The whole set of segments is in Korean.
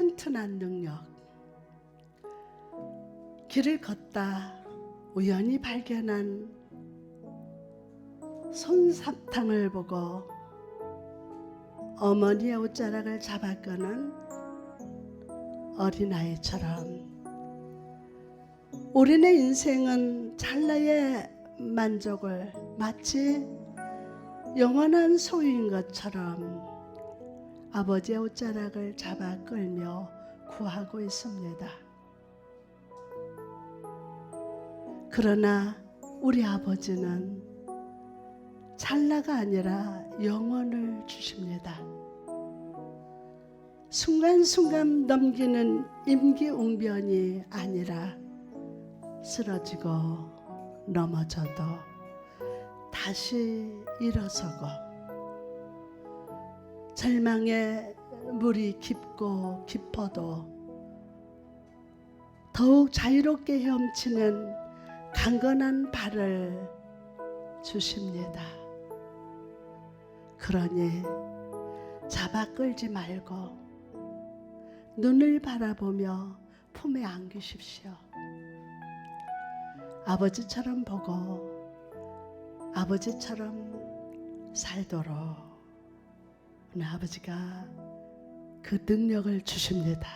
튼튼한 능력. 길을 걷다 우연히 발견한 손사탕을 보고 어머니의 옷자락을 잡아끄는 어린아이처럼 우리네 인생은 찰나의 만족을 마치 영원한 소유인 것처럼 아버지의 옷자락을 잡아 끌며 구하고 있습니다. 그러나 우리 아버지는 찰나가 아니라 영원을 주십니다. 순간순간 넘기는 임기응변이 아니라 쓰러지고 넘어져도 다시 일어서고 절망의 물이 깊고 깊어도 더욱 자유롭게 헤엄치는 강건한 발을 주십니다. 그러니 잡아 끌지 말고 눈을 바라보며 품에 안기십시오. 아버지처럼 보고 아버지처럼 살도록 오늘 아버지가 그 능력을 주십니다.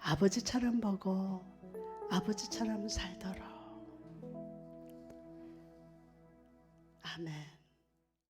아버지처럼 보고 아버지처럼 살도록 아멘.